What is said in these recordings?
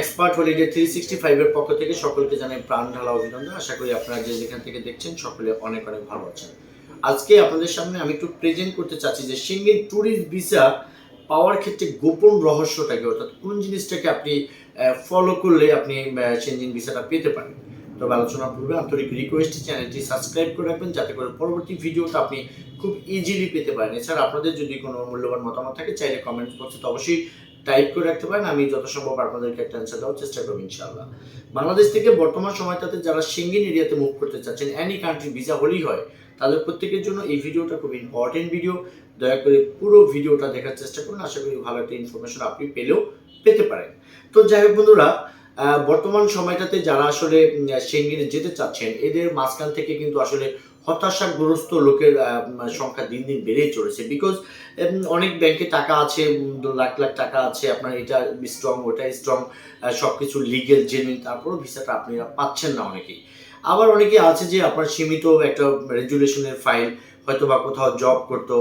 Expert holiday three sixty ফাইভের পক্ষ থেকে সকলকে জানাই প্রাণ ঢালা অভিনন্দন। আশা করি আপনারা যে যেখান থেকে দেখছেন সকলে অনেক অনেক ভালো আছেন। আজকে আপনাদের সামনে আমি একটু প্রেজেন্ট করতে চাচ্ছি যে সিঙ্গেল ট্যুরিস্ট ভিসা পাওয়ার ক্ষেত্রে গোপন রহস্যটাকে, অর্থাৎ কোন জিনিসটাকে আপনি ফলো করলে আপনি সেঞ্জিন ভিসাটা পেতে পারেন। তবে আলোচনার পূর্বে আন্তরিক রিকোয়েস্ট চ্যানেলটি সাবস্ক্রাইব করে রাখবেন যাতে করে পরবর্তী ভিডিওটা আপনি খুব ইজিলি পেতে পারেন। এছাড়া আপনাদের যদি কোনো মূল্যবান মতামত থাকে, চাইলে কমেন্ট বক্সে তো অবশ্যই টাইপ করে রাখতে পারেন, আমি যথাসম্ভব আপনাদেরকে একটা অ্যান্সার দেওয়ার চেষ্টা করব ইনশাআল্লাহ। বাংলাদেশ থেকে বর্তমান সময়টাতে যারা সিঙ্গিন এরিয়াতে মুভ করতে চাচ্ছেন অ্যানি কান্ট্রি ভিসা হলেই হয়, তাদের প্রত্যেকের জন্য এই ভিডিওটা খুব ইম্পর্টেন্ট ভিডিও দয়া করে পুরো ভিডিওটা দেখার চেষ্টা করুন, আশা করি ভালো একটা ইনফরমেশন আপনি পেলেও পেতে পারেন। তো যাই হোক বন্ধুরা বর্তমান সময়টাতে যারা আসলে সেঙ্গিনে যেতে চাচ্ছেন, এদের মাঝখান থেকে কিন্তু আসলে হতাশাগ্রস্ত লোকের সংখ্যা দিন দিন বেড়েই চলেছে। বিকজ অনেক ব্যাংকে টাকা আছে লাখ লাখ টাকা আছে, আপনার এটা স্ট্রং ওটা স্ট্রং সব কিছু লিগেল জেনুইন তারপরও ভিসাটা আপনি পাচ্ছেন না অনেকেই। আবার অনেকে আছে যে আপনার সীমিত একটা রেজুলেশনের ফাইল হয়তো বা কোথাও জব করতো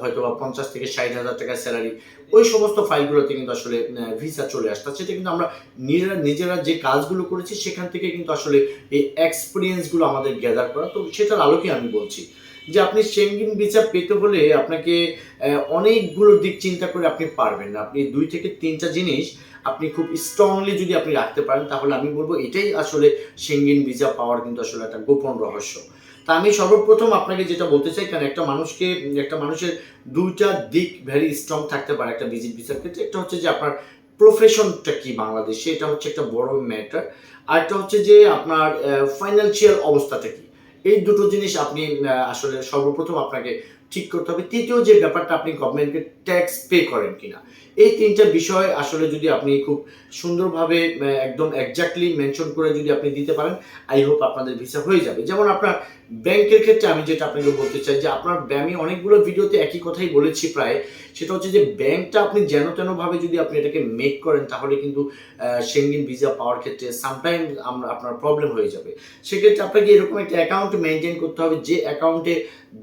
হয়তো বা পঞ্চাশ থেকে ষাট হাজার টাকা স্যালারি ওই সমস্ত ফাইলগুলোতে কিন্তু আসলে ভিসা চলে আসতে সেটা কিন্তু আমরা নিজেরা নিজেরা যে কাজগুলো করেছি সেখান থেকে কিন্তু আসলে এই এক্সপিরিয়েন্সগুলো আমাদের গ্যাদার করা। তো সেটার আলোকে আমি বলছি যে আপনি সেঙ্গিন ভিসা পেতে হলে আপনাকে অনেকগুলো দিক চিন্তা করে আপনি পারবেন না। আপনি দুই থেকে তিনটা জিনিস আপনি খুব স্ট্রংলি যদি আপনি রাখতে পারেন, তাহলে আমি বলব এটাই আসলে সেঙ্গিন ভিসা পাওয়ার কিন্তু আসলে একটা গোপন রহস্য। তা আমি সর্বপ্রথম আপনাকে যেটা বলতে চাই, কারণ একটা মানুষকে, একটা মানুষের দুইটা দিক ভেরি স্ট্রং থাকতে পারে একটা ভিজিট ভিসার ক্ষেত্রে। একটা হচ্ছে যে আপনার প্রফেশনটা কি বাংলাদেশে, এটা হচ্ছে একটা বড় ম্যাটার আরেকটা হচ্ছে যে আপনার ফাইন্যান্সিয়াল অবস্থাটা কি। এই দুটো জিনিস আপনি আসলে সর্বপ্রথম আপনাকে ঠিক করতে হবে। তৃতীয় যে ব্যাপারটা আপনি গভর্নমেন্টকে ট্যাক্স পে করেন কিনা, এই তিনটা বিষয় আসলে যদি আপনি খুব সুন্দরভাবে একদম এক্স্যাক্টলি মেনশন করে যদি আপনি দিতে পারেন আই হোপ আপনাদের ভিসা হয়ে যাবে। যেমন আপনার ব্যাংকের ক্ষেত্রে আমি যেটা আপনাকে বলতে চাই যে আপনার আমি অনেকগুলো ভিডিওতে একই কথাই বলেছি প্রায়। সেটা হচ্ছে যে ব্যাংকটা আপনি যেন তেনভাবে যদি আপনি এটাকে মেক করেন, তাহলে কিন্তু সেঙ্গিন ভিসা পাওয়ার ক্ষেত্রে সামটাইম আপনার প্রবলেম হয়ে যাবে। সেক্ষেত্রে আপনাকে এরকম একটা অ্যাকাউন্ট মেনটেন করতে হবে যে অ্যাকাউন্টে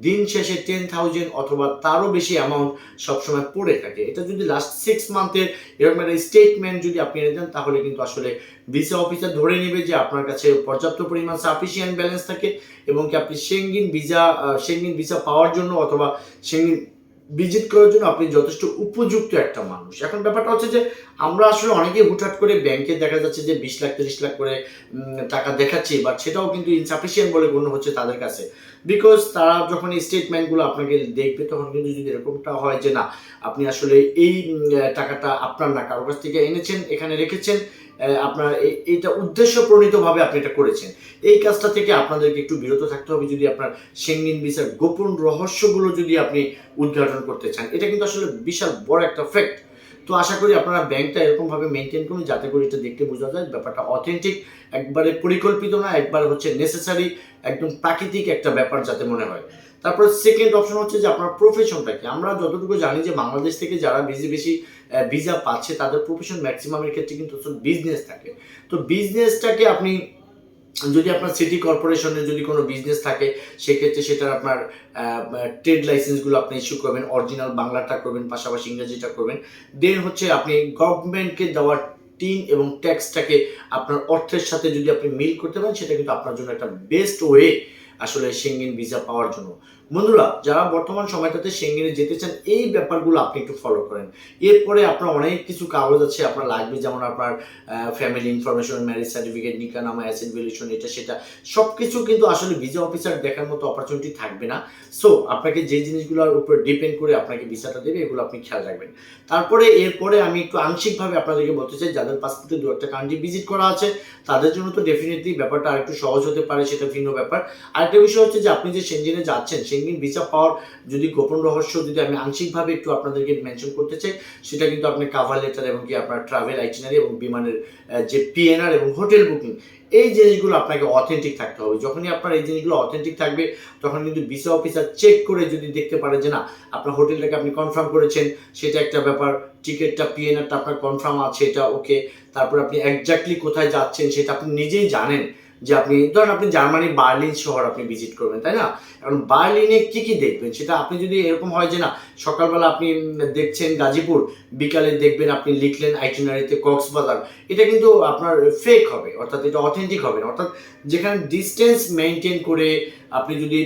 দিন শেষে টেন থাউজেন্ড অথবা তারও বেশি অ্যামাউন্ট সবসময় পড়ে থাকে। এটা যদি লাস্ট সিক্স মান্থের এরকম একটা স্টেটমেন্ট যদি আপনি এনে দেন, তাহলে কিন্তু আসলে ভিসা অফিসার ধরে নেবে যে আপনার কাছে পর্যাপ্ত পরিমাণ সাফিসিয়েন্ট ব্যালেন্স থাকে এবং কি আপনি সেঙ্গিন ভিসা সেঙ্গিন ভিসা পাওয়ার জন্য অথবা সেঙ্গিন ভিজিট করার জন্য আপনি যথেষ্ট উপযুক্ত একটা মানুষ। এখন ব্যাপারটা হচ্ছে যে, আমরা আসলে অনেকেই হুটহাট করে ব্যাংকে দেখা যাচ্ছে যে বিশ লাখ, তিরিশ লাখ করে টাকা দেখাচ্ছি বাট সেটাও কিন্তু ইনসাফিসিয়েন্ট বলে গণ্য হচ্ছে তাদের কাছে। বিকজ তারা যখন এই স্টেটমেন্টগুলো আপনাকে দেখবে, তখন কিন্তু যদি এরকমটা হয় যে না, আপনি আসলে এই টাকাটা আপনার না কারোর কাছ থেকে এনেছেন, এখানে রেখেছেন আপনার এইটা উদ্দেশ্য প্রণীতভাবে আপনি এটা করেছেন। এই কাজটা থেকে আপনাদেরকে একটু বিরত থাকতে হবে। যদি আপনার সেঙ্গিন ভিসার গোপন রহস্যগুলো যদি আপনি উদ্ঘাটন করতে চান, এটা কিন্তু আসলে বিশাল বড় একটা ফ্যাক্ট তো আশা করি আপনারা ব্যাংকটা এরকমভাবে মেনটেন করুন, যাতে করে এটা দেখতে বোঝা যায়, ব্যাপারটা অথেন্টিক একবারে পরিকল্পিত না, একবার হচ্ছে নেসেসারি একদম প্রাকৃতিক একটা ব্যাপার যাতে মনে হয়। তারপর সেকেন্ড অপশন হচ্ছে যে আপনার প্রফেশনটা কি? আমরা যতটুকু জানি যে বাংলাদেশ থেকে যারা বেশি বেশি ভিসা পাচ্ছে, তাদের প্রফেশন ম্যাক্সিমামের ক্ষেত্রে কিন্তু বিজনেস থাকে। তো বিজনেসটাকে আপনি যদি আপনার সিটি কর্পোরেশনে যদি কোনো বিজনেস থাকে, সেক্ষেত্রে সেটার আপনার ট্রেড লাইসেন্সগুলো আপনি ইস্যু করবেন অরিজিনাল বাংলাটা করবেন, পাশাপাশি ইংরেজিটা করবেন। দেন হচ্ছে আপনি গভর্নমেন্টকে দেওয়ার টিন এবং ট্যাক্সটাকে আপনার অর্থের সাথে যদি আপনি মিল করতে পারেন, সেটা কিন্তু আপনার জন্য একটা বেস্ট ওয়ে আসলে সেঙ্গেন ভিসা পাওয়ার জন্য। বন্ধুরা, যারা বর্তমান সময়টাতে সেঙ্গিনে যেতে চান, এই ব্যাপারগুলো আপনি একটু ফলো করেন। এরপরে আপনার অনেক কিছু কাগজ আছে, আপনার লাগবে, যেমন আপনার ফ্যামিলি ইনফরমেশন ম্যারেজ সার্টিফিকেট নিকানামা অ্যাসেট ভ্যালুয়েশন এটা সেটা। সব কিছু কিন্তু আসলে ভিসা অফিসার দেখার মতো অপরচুনিটি থাকবে না। সো আপনাকে যে জিনিসগুলোর উপর ডিপেন্ড করে আপনাকে ভিসাটা দেবে, এগুলো আপনি খেয়াল রাখবেন। তারপরে, এরপরে আমি একটু আংশিকভাবে আপনাদেরকে বলতে চাই, যাদের পাসপোর্টে দু একটা কান্ট্রি ভিজিট করা আছে, তাদের জন্য তো ডেফিনেটলি ব্যাপারটা আরেকটু সহজ হতে পারে, সেটা ভিন্ন ব্যাপার। আরেকটা বিষয় হচ্ছে যে, আপনি যে সেঞ্জিনে যাচ্ছেন সেঙ্গিন ভিসা পাওয়ার যদি গোপন রহস্য, যদি আমি আংশিকভাবে একটু আপনাদেরকে মেনশন করতে চাই, সেটা কিন্তু আপনি কাভার লেটার এবং কি আপনার ট্রাভেল আইটিনারি এবং বিমানের যে পিএনআর এবং হোটেল বুকিং এই জিনিসগুলো আপনাকে অথেন্টিক থাকতে হবে। যখনই আপনার এই জিনিসগুলো অথেন্টিক থাকবে, তখন কিন্তু ভিসা অফিসার চেক করে যদি দেখতে পারে যে না, আপনার হোটেলটাকে আপনি কনফার্ম করেছেন, সেটা একটা ব্যাপার টিকিটটা পিএনআরটা আপনার কনফার্ম আছে, এটা ওকে তারপর আপনি একজাক্টলি কোথায় যাচ্ছেন, সেটা আপনি নিজেই জানেন। যে আপনি, ধরুন আপনি জার্মানি বার্লিন শহর আপনি ভিজিট করবেন, তাই না? এখন বার্লিনে কি কি দেখবেন? সেটা আপনি যদি এরকম হয় যে না, সকালবেলা আপনি দেখছেন গাজীপুর, বিকালে দেখবেন আপনি লিখলেন আইটিনারিতে কক্সবাজার, এটা কিন্তু আপনার ফেক হবে, অর্থাৎ এটা অথেন্টিক হবে না। অর্থাৎ যেখানে ডিস্টেন্স মেনটেন করে আপনি যদি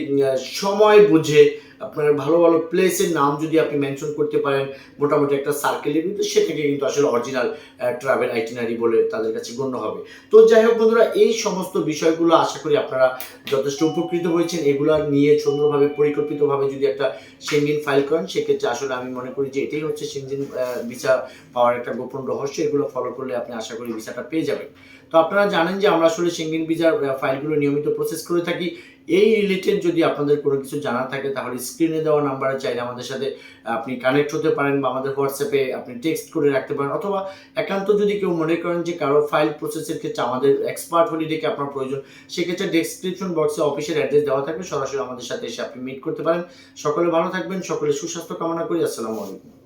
সময় বুঝে আপনার ভালো ভালো প্লেসের নাম যদি আপনি মেনশন করতে পারেন, মোটামুটি একটা সার্কেলের ভিতরে, সেটাকে কিন্তু আসলে অরিজিনাল ট্রাভেল আইটিনারি বলে তাদের কাছে গণ্য হবে। তো যাই হোক বন্ধুরা, এই সমস্ত বিষয়গুলো আশা করি আপনারা যথেষ্ট উপকৃত হয়েছেন। এগুলো নিয়ে সুন্দরভাবে, পরিকল্পিতভাবে যদি একটা সেনজিন ফাইল করেন, সেক্ষেত্রে আসলে আমি মনে করি যে এটাই হচ্ছে সেনজিন ভিসা পাওয়ার একটা গোপন রহস্য। এগুলো ফলো করলে আপনি আশা করি ভিসাটা পেয়ে যাবেন। তো আপনারা জানেন যে আমরা আসলে সেনজিন ভিসার ফাইলগুলো নিয়মিত প্রসেস করে থাকি। এই রিলেটেড যদি আপনাদের কোনো কিছু জানা থাকে, তাহলে স্ক্রিনে দেওয়া নাম্বারে চাইলে আমাদের সাথে আপনি কানেক্ট হতে পারেন বা আমাদের হোয়াটসঅ্যাপে আপনি টেক্সট করে রাখতে পারেন। অথবা একান্ত যদি কেউ মনে করেন যে কারও ফাইল প্রসেসের ক্ষেত্রে আমাদের এক্সপার্ট হলিডেকে আপনার প্রয়োজন, সেক্ষেত্রে ডেসক্রিপশন বক্সে অফিসের অ্যাড্রেস দেওয়া থাকবে। সরাসরি আমাদের সাথে এসে আপনি মিট করতে পারেন। সকলে ভালো থাকবেন, সকলে সুস্বাস্থ্য কামনা করি। আসসালামু আলাইকুম।